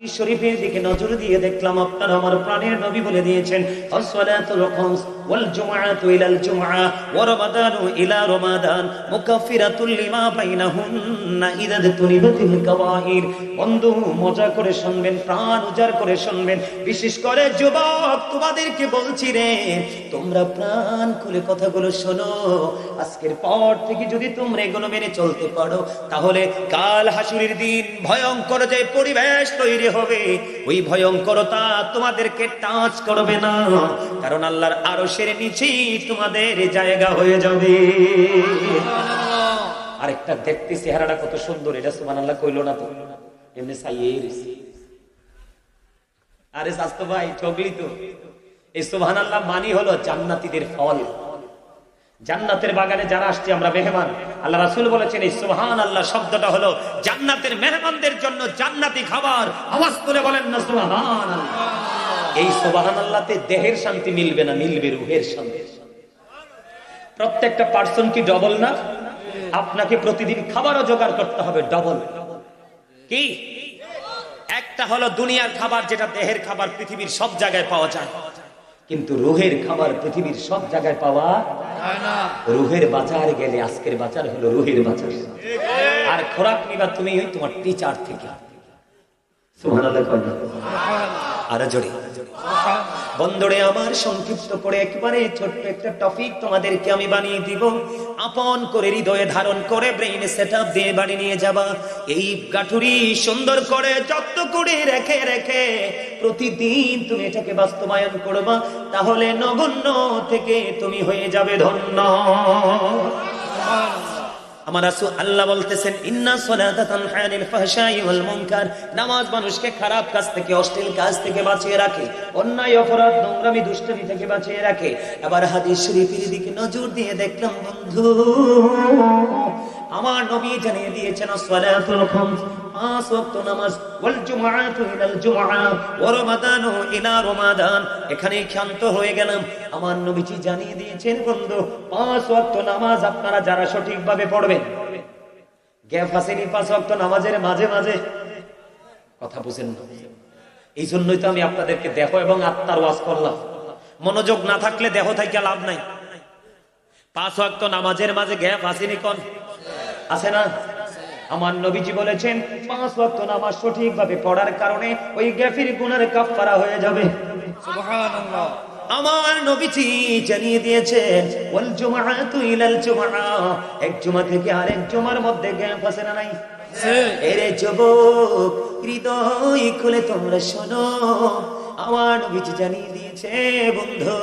শরীফের দিকে নজর দিয়ে দেখলাম, আপনার আমার প্রাণের নবী বলে দিয়েছেন বিশেষ করে যুবক, তোমাদেরকে বলছি রে, তোমরা প্রাণ খুলে কথাগুলো শোনো। আজকের পর থেকে যদি তোমরা এগুলো মেনে চলতে পারো, তাহলে কাল হাসুরির দিন ভয়ঙ্কর যে পরিবেশ তৈরি হবে। ওই ভয়ঙ্করতা তোমাদেরকে টাচ করবে না। কারণ আল্লাহর আরশের নিচেই তোমাদের জায়গা হয়ে যাবে। আরেকটা দেখতে চেহারাটা কত সুন্দর, এটা সুমান আল্লাহ কইলো না তো। এমনি সাইয়ে আরে স্বাস্থ্য ভাই চগলি তো। এই সুবহান আল্লাহ মানি হলো জান্নাতীদের ফল। জান্নাতের বাগানে যারা আসছে, আমরা মেহমান। আল্লাহ রাসুল বলেছেন এই সুবহান আল্লাহ শব্দটা হলো জান্নাতের মেহমানদের জন্য জান্নাতি খাবার। আওয়াজ করে বলেন না সুবহান এই সুবহান আল্লাহতে দেহের শান্তি মিলবে না, মিলবে রুহের শান্তি। প্রত্যেকটা পার্সন কি ডবল না? আপনাকে প্রতিদিন খাবারও জোগাড় করতে হবে ডবল কি? একটা হলো দুনিয়ার খাবার, যেটা দেহের খাবার পৃথিবীর সব জায়গায় পাওয়া যায়। কিন্তু রুহের খাবার পৃথিবীর সব জায়গায় পাওয়া রুহের বাজার গেলে আজকের বাজার হলো রুহের বাজার। আর খোরাক নিবা তুমি ওই তোমার টিচার থেকে। সুবহানাল্লাহ কয় না? আরও জোরে। আমার সংক্ষিপ্ত করে একবারে ছোট্ট একটা টপিক তোমাদেরকে আমি বানিয়ে দিব। আপন করে হৃদয়ে ধারণ করে ব্রেইনে সেট দিয়ে বাড়ি নিয়ে যাবা। এই গাঠুরি সুন্দর করে যত্ন করে রেখে রেখে প্রতিদিন তুমি এটাকে বাস্তবায়ন করবা। তাহলে নগণ্য থেকে তুমি হয়ে যাবে ধন্য। নামাজ মানুষকে খারাপ কাজ থেকে, অশ্লীল কাজ থেকে বাঁচিয়ে রাখে, অন্যায়, অপরাধ, নোংরামি, দুষ্টামি থেকে বাঁচিয়ে রাখে। আবার হাদিস শরীফের নজর দিয়ে দেখলাম, বন্ধু আমার নবী জানিয়ে দিয়েছেন, সালাতুল খামস। পাঁচ ওয়াক্ত নামাজ। ওয়াল জুমআতু ইলাল জুমআ। ওয়া রমাদানু ইলা রমাদান। এখানেই ক্ষান্ত হয়ে গেলাম। আমার নবীজি জানিয়ে দিয়েছেন, বন্ধু, পাঁচ ওয়াক্ত নামাজ আপনারা যারা সঠিকভাবে পড়বেন। গ্যাপ আসেনি পাঁচ ওয়াক্ত নামাজের মাঝে মাঝে? কথা বুঝেন না। এই জন্যই তো আমি আপনাদেরকে দেহ এবং আত্মার ওয়াজ করলাম। মনোযোগ না থাকলে দেহ থেকে লাভ নাই। পাঁচ ওয়াক্ত নামাজের মাঝে গ্যাপ আসেনি কোন? আছে না? আমার নবীজি বলেছেন পাঁচ ওয়াক্ত নামাজ সঠিকভাবে পড়ার কারণে ওই গ্যাফির গুণের কাফারা হয়ে যাবে। আমার নবীজি জানিয়ে দিয়েছেন ওয়াল জুমআতু ইলাল জুমআ। এক জুমা থেকে আরেক জুমার মধ্যে গ্যাপ আছে না নাই? এরে যুবক হৃদয় খুলে তোমরা শোনো। আমার নবীজি জানিয়ে দিয়েছে বন্ধু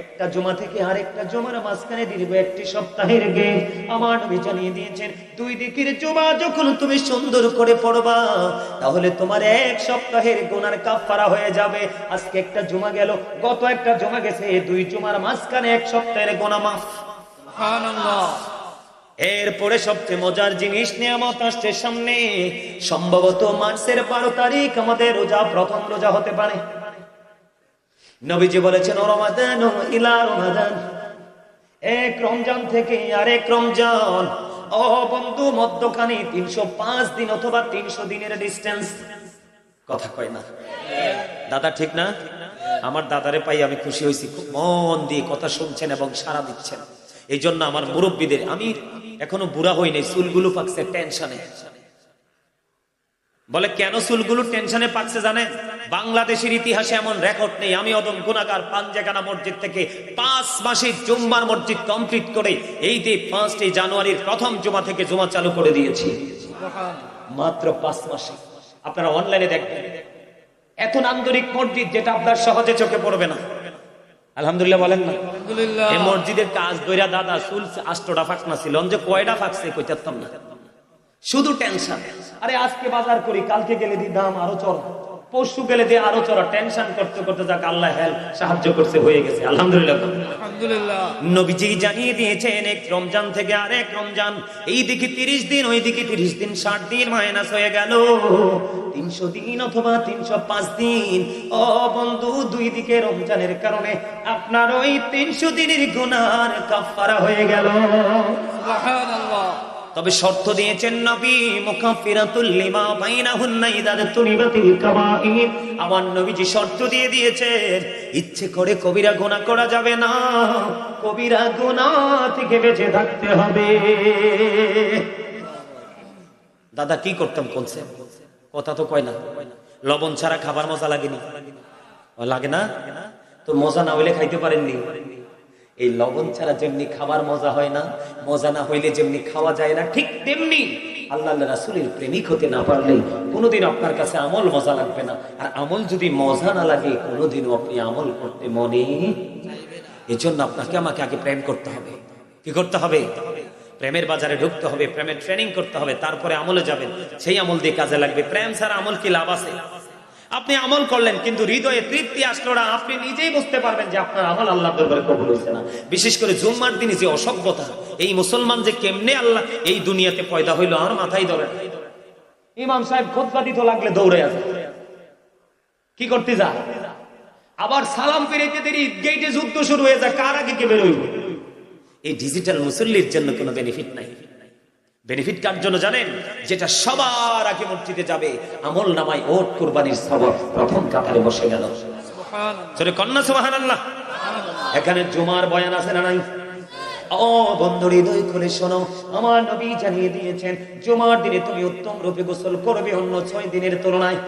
একটা জমা থেকে আরেকটা জমার মাঝখানে দীর্ঘ একটি সপ্তাহের গে আমার নবী জানিয়ে দিয়েছেন দুই দিকের জমা যখন তুমি সুন্দর করে পড়বা তাহলে তোমার এক সপ্তাহের গোনার কাফারা হয়ে যাবে। আজকে একটা জমা গেল গত একটা জমা গেছে দুই জমার মাঝখানে এক সপ্তাহের গোনা মাফ। এরপরে সবচেয়ে মজার জিনিস নিয়ামত আসছে সামনে। সম্ভবত মার্চের বারো তারিখ আমাদের রোজা প্রথম রোজা হতে পারে। নবীজি বলেছেন রমাদান ইলা রমাদান। এক রমজান থেকে আরেক রমজান। ও বন্ধু, মধ্যখানে তিনশো পাঁচ দিন অথবা তিনশো দিনের ডিস্টেন্স কথা কয় না। দাদা, ঠিক না? আমার দাদারে পাই আমি খুশি হয়েছি, খুব মন দিয়ে কথা শুনছেন এবং সারা দিচ্ছেন। এই জন্য আমার মুরব্বীদের, আমি এখনও বুড়া হইনি চুলগুলো পাকছে টেনশনে। বলে কেন চুলগুলো টেনশনে পাকছে জানেন? বাংলাদেশের ইতিহাসে এমন রেকর্ড নেই। আমি অদম গুণাগার পাঞ্জেখানা মসজিদ থেকে পাঁচ মাসে জুম্মার মসজিদ কমপ্লিট করে এই যে পাঁচটি জানুয়ারির প্রথম জুমা থেকে জুমা চালু করে দিয়েছি। মাত্র পাঁচ মাসে। আপনারা অনলাইনে দেখবেন। এত নান্দনিক মসজিদ যেটা আপনার সহজে চোখে পড়বে না। আলহামদুলিল্লাহ বলেন না। এই মসজিদের কাজ দইরা দাদা চুল আষ্টটা ফাঁকনা ছিল। যে কয়টা ফাঁকছে কইতাম না। শুধু টেনশন আরে আজকে বাজার করি কালকে গেলে দি দাম আরও চড়া। পরশু গেলে দিয়ে আরও চড়া। টেনশন করতে করতে যাক আল্লাহ হেল্প সাহায্য করছে হয়ে গেছে। আলহামদুলিল্লাহ। নবীজি জানিয়ে দিয়েছেন এক রমজান থেকে আরেক রমজান। এই দিকে তিরিশ দিন ওই দিকে তিরিশ দিন ষাট দিন মাইনাস হয়ে গেল। তিনশো দিন অথবা তিনশো পাঁচ দিন। ও বন্ধু দুই দিকে রমজানের কারণে আপনার ওই তিনশো দিনের গুনার কাফারা হয়ে গেল। তবে শর্ত দিয়েছেন নবী মুকাফিরাতুল লিমা বাইনাহুন্না ইদাদ তুনিবাতিল কাবাইর আমার নবীজি শর্ত দিয়ে দিয়েছেন, ইচ্ছে করে কবিরা গুনাহ করা যাবে না, কবিরা গুনাহ থেকে বেঁচে থাকতে হবে। দাদা, কি করতাম কোনছে কথা তো কয় না। লবণ ছাড়া খাবার মজা লাগেনি। লাগে না? তো মজা না হইলে খাইতে পারেননি। এই লবণ ছাড়া যেমনি খাবার মজা হয় না, মজা না হইলে যেমনি খাওয়া যায় না, ঠিক তেমনি আল্লাহ রাসুলের প্রেমিক হতে না পারলে কোনোদিন আপনার কাছে আমল মজা লাগবে না। আর আমল যদি মজা না লাগে, কোনোদিনও আপনি আমল করতে মনে এই জন্য আপনাকে আমাকে আগে প্রেম করতে হবে। কি করতে হবে? প্রেমের বাজারে ঢুকতে হবে, প্রেমের ট্রেনিং করতে হবে, তারপরে আমলে যাবেন। সেই আমল দিয়ে কাজে লাগবে। প্রেম ছাড়া আমল কি লাভ আছে? আপনি আমল করলেন, কিন্তু হৃদয়ে তৃপ্তি আসলো না, আপনি নিজেই বুঝতে পারবেন যে আপনার আমল আল্লাহ দরবারে কবুল হয়েছে না। বিশেষ করে জুম্মার দিনে যে অসভ্যতা, এই মুসলমান যে কেমনে আল্লাহ, এই দুনিয়াতে পয়দা হইল আর মাথায় ধরে। ইমাম সাহেব খোদবা দিতে লাগলে দৌড়ে আসে। কি করতে যা? আবার সালাম ফিরাইতে দেরি গেটে যুদ্ধ শুরু হয়ে যায়, কার আগে কে বেরোইব? এই ডিজিটাল মুসল্লির জন্য কোনো বেনিফিট নাই। বেনিফিট কার জন্য জানেন? যেটা সবার আগে মসজিদে যাবে। আমল নামাই ওট কুরবানির সবর প্রথম কাতারে বসে গেল। কন্যা সুবাহান আল্লাহ এখানে জুমার বয়ান আছে না নাই? ও বন্ধু হৃদয় খুলে শোনো আমার নবী জানিয়ে দিয়েছেন জুমার দিনে তুমি উত্তম রূপে গোসল করবে অন্য ছয় দিনের তুলনায়।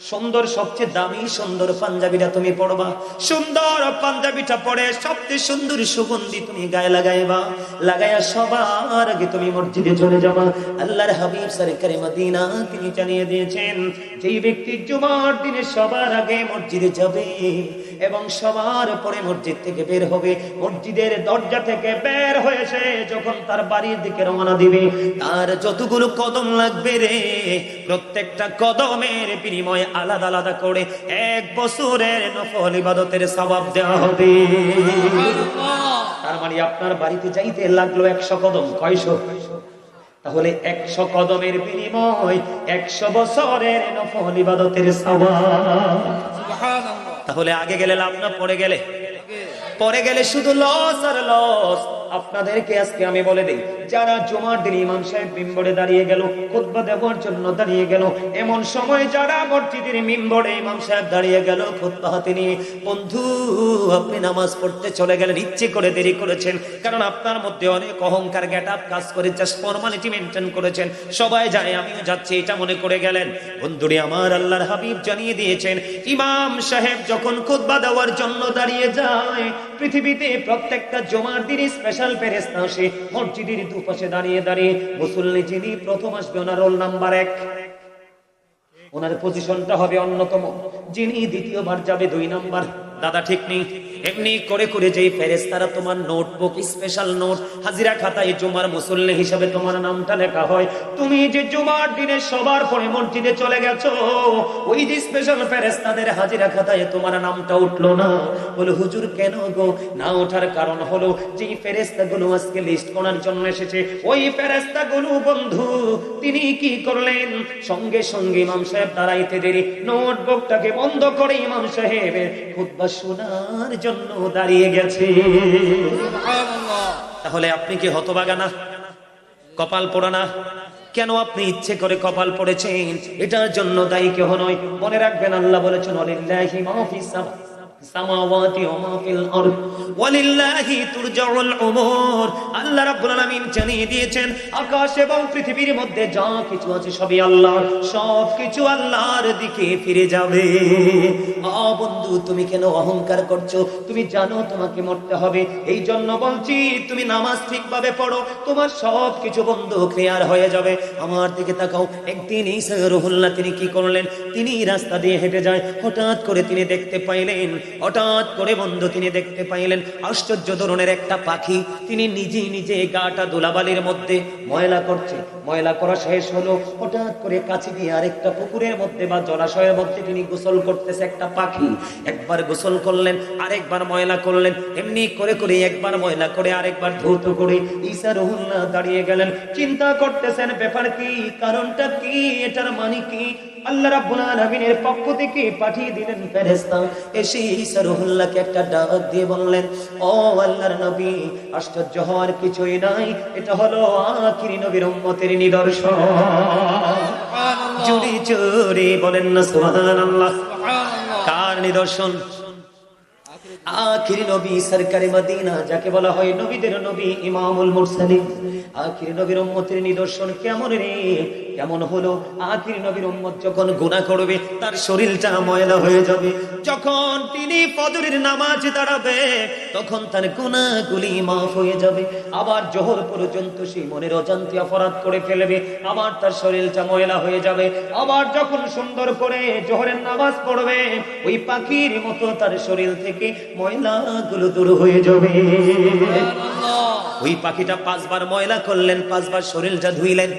সুন্দর, সবচেয়ে দামি সুন্দর পাঞ্জাবিটা তুমি পড়বা। সুন্দর পাঞ্জাবিটা পড়ে সবচেয়ে সুন্দর সুগন্ধি তুমি গায়ে লাগাইবা। লাগাইয়া সবার আগে তুমি মসজিদে চলে যাবা। আল্লাহর হাবিব সরকারি মদিনা তিনি জানিয়ে দিয়েছেন, যেই ব্যক্তি জুমার দিনে সবার আগে মসজিদে যাবে এবং সবার পরে মসজিদ থেকে বের হবে। মসজিদের দরজা থেকে বের হয়েছে যখন তার বাড়ির দিকে রওনা দিবে, তার যতগুলো কদম লাগবে রে, প্রত্যেকটা কদমের বিনিময়ে আলাদা আলাদা করে এক বছরের নফল ইবাদতের সবাব দেওয়া হবে। তার মানে আপনার বাড়িতে যাইতে লাগল একশো কদম, কয়শো? তাহলে একশো কদমের বিনিময় একশো বছরের নফল ইবাদতের সবাব তাহলে আগে গেলে লাভ না পরে গেলে? পরে গেলে শুধু লস আর লস আপনাদেরকে আজকে আমি বলে দিই যারা জমার দিন ইমাম সাহেব মিম্বরে দাঁড়িয়ে গেল, খুতবা দেওয়ার জন্য দাঁড়িয়ে গেল, এমন সময় যারা মসজিদের মিম্বরে ইমাম সাহেব দাঁড়িয়ে গেল, খুতবা হাতে নিয়ে বন্ধু, আপনি নামাজ পড়তে চলে গেলেন, ইচ্ছে করে দেরি করেছেন, কারণ আপনার মধ্যে অনেক অহংকার গ্যাট আপ কাজ করে জাস্ট ফর্মালিটি মেনটেন করেছেন, সবাই যায় আমিও যাচ্ছি, এটা মনে করে গেলেন। বন্ধুরে, আমার আল্লাহর হাবিব জানিয়ে দিয়েছেন, ইমাম সাহেব যখন খুতবা দেওয়ার জন্য দাঁড়িয়ে যায়, পৃথিবীতে প্রত্যেকটা জমার দিন স্পেশাল ফেরেস্তা আসে, মসজিদের দুপাশে দাঁড়িয়ে দাঁড়িয়ে মুসল্লি যিনি প্রথম আসবে, ওনার রোল নাম্বার এক। ওনার পজিশনটা হবে অন্যতম। যিনি দ্বিতীয়বার যাবে, দুই নাম্বার দাদা ঠিক নেই। এমনি করে করে যেই ফেরেস্তারা তোমার নোটবুক স্পেশাল নোট, হাজিরা খাতায় জুমার মুসল্লি হিসাবে তোমার নামটা লেখা হয়। তুমি যে জুমার দিনে সবার পরে মসজিদে চলে গেছো, ওই যে স্পেশাল ফেরেস্তাদের হাজিরা খাতায় তোমার নামটা উঠল না। বলে, হুজুর, কেন গো? না ওঠার কারণ হলো, যেই ফেরেস্তাগুলো আজকে লিস্ট করার জন্য এসেছে, ওই ফেরেস্তাগুলো বন্ধু, তিনি কি করলেন? সঙ্গে সঙ্গে ইমাম সাহেব দাঁড়াইতে দেরি, নোটবুকটাকে বন্ধ করে ইমাম সাহেবের শোনার জন্য দাঁড়িয়ে গেছে। তাহলে আপনি কি হতবাগানা কপাল পোড়া না? কেন আপনি ইচ্ছে করে কপাল পড়েছেন? এটার জন্য দায়ী কেহ নয়। মনে রাখবেন আল্লাহ বলেছেন অলিল্লাহি আল্লাহ আকাশ এবং পৃথিবীর মধ্যে যা কিছু আছে সবই কিছু আল্লাহর দিকে ফিরে যাবে। বন্ধু, তুমি কেন অহংকার করছ? তুমি জানো তোমাকে মরতে হবে। এই জন্য বলছি, তুমি নামাজ ঠিকভাবে পড়ো, তোমার সব কিছু বন্ধ ক্লিয়ার হয়ে যাবে। আমার দিকে তাকাও। একদিন ঈসা রহুল্লাহ তিনি কি করলেন? তিনি রাস্তা দিয়ে হেঁটে যায়। হঠাৎ করে তিনি দেখতে পাইলেন হঠাৎ করে বন্ধু তিনি দেখতে পাইলেন, আশ্চর্য ধরনের একটা পাখি। তিনি নিজে নিজে গাটা দোলাবালির মধ্যে ময়লা করছে। ময়লা করা শেষ হলো। হঠাৎ করে কাছে গিয়ে আরেকটা পুকুরের মধ্যে বা জলাশয়ের মধ্যে তিনি গোসল করতেছে একটা পাখি। একবার গোসল করলেন, আরেকবার ময়লা করলেন। এমনি করে করে একবার ময়লা করে আরেকবার ধৌত করে ঈসা রহুল্লাহ দাঁড়িয়ে গেলেন। চিন্তা করতেছেন, ব্যাপার কি? কারণটা কি? এটার মানে কি? আল্লাহ রাব্বুল আলামিনের পক্ষ থেকে পাঠিয়ে দিলেন ফেরেশতা। এসে ঈসা রুহুল্লাহকে একটা ডাক দিয়ে বললেন ও আল্লাহর নবী আশ্চর্য হওয়ার কিছুই নাই। এটা হলো আখিরি নবীর উম্মতের নিদর্শন। জুড়ে জুড়ে বলেন না সুবহানাল্লাহ। কার নিদর্শন? আখিরি নবী সরকারি মদিনা যাকে বলা হয় নবীদের নবী ইমামুল মুরসালিন। আখিরি নবীর উম্মতের নিদর্শন কেমন রে? কেমন হলো আখির নবীর উম্মত যখন গুনাহ করবে তার শরীরটা ময়লা হয়ে যাবে। যখন তিনি ফজরের নামাজ দাঁড়াবে তখন তার গুনাহগুলি মাফ হয়ে যাবে। আবার জোহর পর্যন্ত সেই মনের অজান্তে অপরাধ করে ফেলবে আবার তার শরীরটা ময়লা হয়ে যাবে। আবার যখন সুন্দর করে জোহরের নামাজ পড়বে ওই পাখির মতো তার শরীর থেকে ময়লাগুলো দূর হয়ে যাবে। ওই পাখিটা পাঁচবার ময়লা করলেন পাঁচবার শরীরটা ধুইলেন।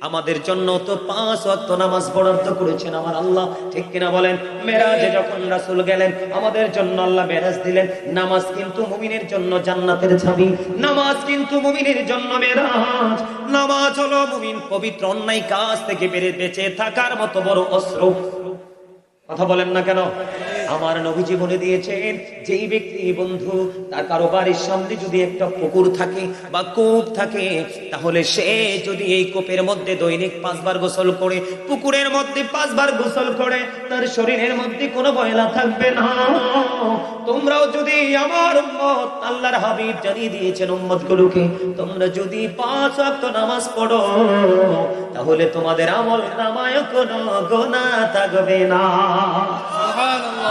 আমাদের জন্য তো পাঁচ ওয়াক্ত নামাজ বরাদ্দ করেছেন আমার আল্লাহ। ঠিক কিনা বলেন? মেরাজে যখন রাসুল গেলেন, আমাদের জন্য আল্লাহ মেরাজ দিলেন। নামাজ কিন্তু মুমিনের জন্য জান্নাতের চাবি। নামাজ কিন্তু মুমিনের জন্য মেরাজ। নামাজ হলো মুমিন পবিত্র অন্যায় কাজ থেকে বেড়ে বেঁচে থাকার মতো বড় অস্ত্র কথা বলেন না কেন? আমার নবীজি বলে দিয়েছেন, যেই ব্যক্তি বন্ধু, তার কারও বাড়ির সামনে যদি একটা পুকুর থাকে বা কূপ থাকে, তাহলে সে যদি এই কূপের মধ্যে দৈনিক পাঁচবার গোসল করে, পুকুরের মধ্যে পাঁচবার গোসল করে, তার শরীরের মধ্যে কোনো ময়লা থাকবে না। তোমরাও যদি আমার উম্মত, আল্লাহর হাবিব জানিয়ে দিয়েছেন উম্মত গুলোকে তোমরা যদি পাঁচ ওয়াক্ত নামাজ পড়ো, তাহলে তোমাদের আমল নামায় কোনো গোনা থাকবে না।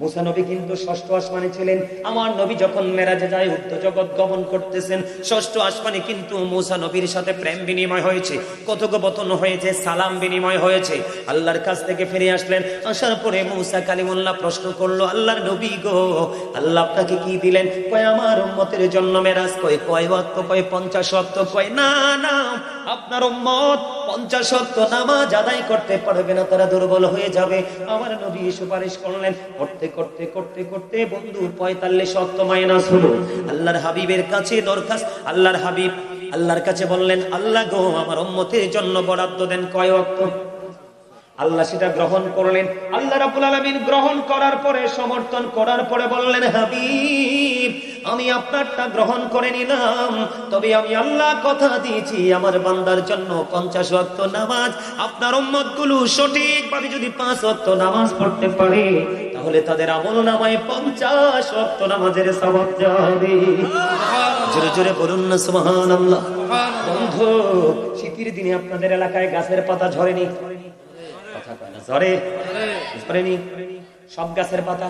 মুসা নবী কিন্তু ষষ্ঠ আসমানে ছিলেন। আমার নবী যখন মেরাজে যায় উত্তর জগৎ গমন করতেছেন। ষষ্ঠ আসমানে কিন্তু মুসা নবীর সাথে প্রেম বিনিময় হয়েছে, কথোপকথন হয়েছে, সালাম বিনিময় হয়েছে। আল্লাহর কাছ থেকে ফিরে আসলেন, আসার পরে মুসা কালিমুল্লাহ প্রশ্ন করল, আল্লাহর নবী গো, আল্লাহ আপনাকে কি দিলেন? কয়, আমার উম্মতের জন্য মেরাজ, কয় কয় ওয়াক্ত, কয় পঞ্চাশ ওয়াক্ত, কয়, না না, আপনার উম্মত পঞ্চাশ ওয়াক্ত নামাজ আদায় করতে পারবে না, তারা দুর্বল হয়ে যাবে। আমার নবী সুপারিশ করলেন, করতে করতে করতে করতে বন্ধু পঁয়তাল্লিশ ওয়াক্ত মাইনাস হলো। আল্লাহর হাবিবের কাছে দরখাস্ত, আল্লাহর হাবিব, আল্লাহর কাছে বললেন, আল্লাহ গো, আমার উম্মতের জন্য বরাদ্দ দেন কয় ওয়াক্ত? আল্লাহ সেটা গ্রহণ করলেন। আল্লাহ রাব্বুল আলামিন গ্রহণ করার পরে, সমর্থন করার পরে বললেন, হাবিব আমি আপনারটা গ্রহণ করে নিলাম। তবে আমি আল্লাহ কথা দিয়েছি, আমার বান্দার জন্য পঞ্চাশ ওয়াক্ত নামাজ। আপনার উম্মতগুলো সঠিকভাবে যদি পাঁচ ওয়াক্ত নামাজ পড়তে পারে, তাহলে তাদের আমল নামায় পঞ্চাশ ওয়াক্ত নামাজের সবাব যাবে। জোরে জোরে বলুন না, সুবহানাল্লাহ। বন্ধু, শীতের দিনে আপনাদের এলাকায় গাছের পাতা ঝরেনি? কথা কয় না ঝরে? ঝরেনি? সব গাছের পাতা?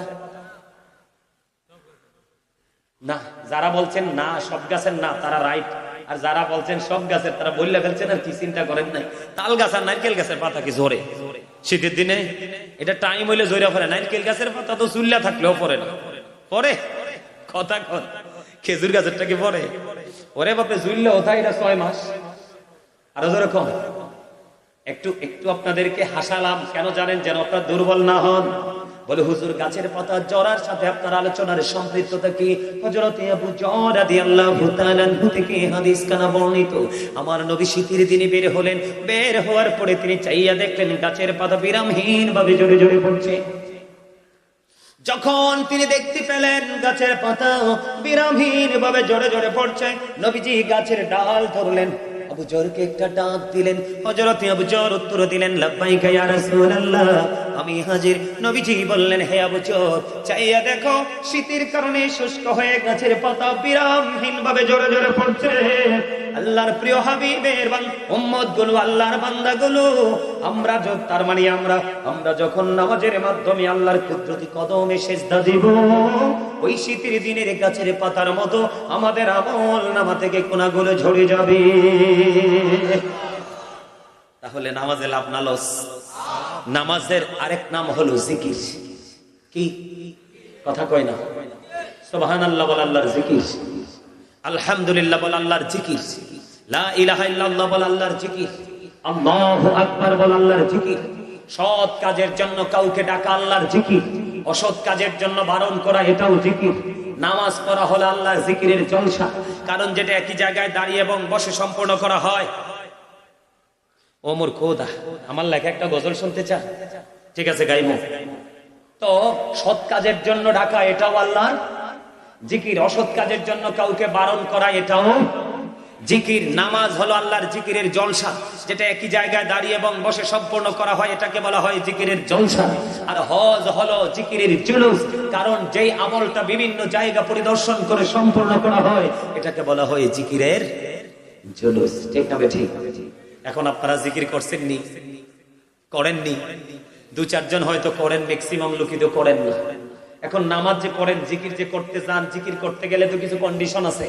না, যারা বলছেন না, সব গাছের না, তারা রাইট আর যারা বলছেন সব গাছের, তারা বললে ফেলছেন আর কি চিন্তা করেন নাই। তাল গাছ আর নারকেল গাছের পাতা কি ঝরে শীতের দিনে এটা টাইম হইলে জোরে পড়ে। নারকেল গাছের পাতা তো চুল্লা থাকলেও পরে না। পরে কথা কন। খেজুর গাছেরটা কি পরে ওরে বাপে জুইল্লা ওঠা এটা ছয় মাস? আরও জোরে কম একটু একটু আপনাদেরকে হাসালাম। কেন জানেন? যেন আপনার দুর্বল না হন। বলে, হুজুর, গাছের পাতা জরার সাথে আপনার আলোচনার সম্পৃক্ততা কি? হযরত আবু জর রাদিয়াল্লাহু তাআলা থেকে হাদিস কানা বর্ণিত। আমার নবী শীতের দিনে বের হলেন। বের হওয়ার পরে তিনি চাইয়া দেখলেন গাছের পাতা বিরামহীন ভাবে জোরে জোরে পড়ছে। যখন তিনি দেখতে পেলেন গাছের পাতা বিরামহীন ভাবে জোরে জোরে পড়ছে, নবীজি গাছের ডাল ধরলেন। আবু জরকে একটা ডাক দিলেন, হযরত আবু জর উত্তর দিলেন, লাব্বাইকা ইয়া রাসূলুল্লাহ। আমি হাজির। নবীজি বললেন, হে আবু জর চাইয়া দেখো, শীতের কারণে শুষ্ক হয়ে গাছের পাতা বিরামহীন ভাবে জোরে জোরে পড়ছে। আল্লাহর প্রিয় হাবিবের আল্লাহর তার মানে আমরা আমরা যখন নামাজের মাধ্যমে আল্লাহর কুদরতি কদমে সেজদা দিব, ওই দিনের গাছের পাতার মতো আমাদের আমল নামা থেকে কোনাগুলো ঝরে যাবে। তাহলে নামাজে লাভ না লস? নামাজের আরেক নাম হলো জিকির। কি? কথা কয় না। সুবহানাল্লাহ বল আল্লাহর জিকির। আলহামদুলিল্লাহ বল আল্লাহর জিকির। লা ইলাহা ইল্লাল্লাহ বল আল্লাহর জিকির। আল্লাহু আকবার বল আল্লাহর জিকির। সৎ কাজের জন্য কাউকে ডাকা আল্লাহর জিকির। অসৎ কাজের জন্য বারণ করা এটাও জিকির। নামাজ পড়া হলো আল্লাহর জিকিরের জলসা। কারণ যেটা একই জায়গায় দাঁড়িয়ে এবং বসে সম্পূর্ণ করা হয়। ওমর খোদা, আমার লেখা একটা গজল শুনতে চান? ঠিক আছে গাইবো তো সৎ কাজের জন্য ডাকা এটাও আল্লাহর জিকির অসৎ কাজের জন্য কাউকে বারণ করা এটাও জিকির, নামাজ হলো আল্লাহর জিকিরের জলসা, যেটা একই জায়গায় দাঁড়িয়ে এবং বসে সম্পূর্ণ করা হয়, এটাকে বলা হয় জিকিরের জলসা। আর হজ হলো জিকিরের জুলুস, কারণ যেই আমলটা বিভিন্ন জায়গা পরিদর্শন করে সম্পূর্ণ করা হয়, এটাকে বলা হয় জিকিরের জুলুস। ঠিক না ঠিক এখন আপনারা জিকির করছেন নি করেননি দু চারজন হয়তো করেন ম্যাক্সিমাম লোকই তো করেন না। এখন নামাজ যে পড়েন জিকির যে করতে চান জিকির করতে গেলে তো কিছু কন্ডিশন আছে।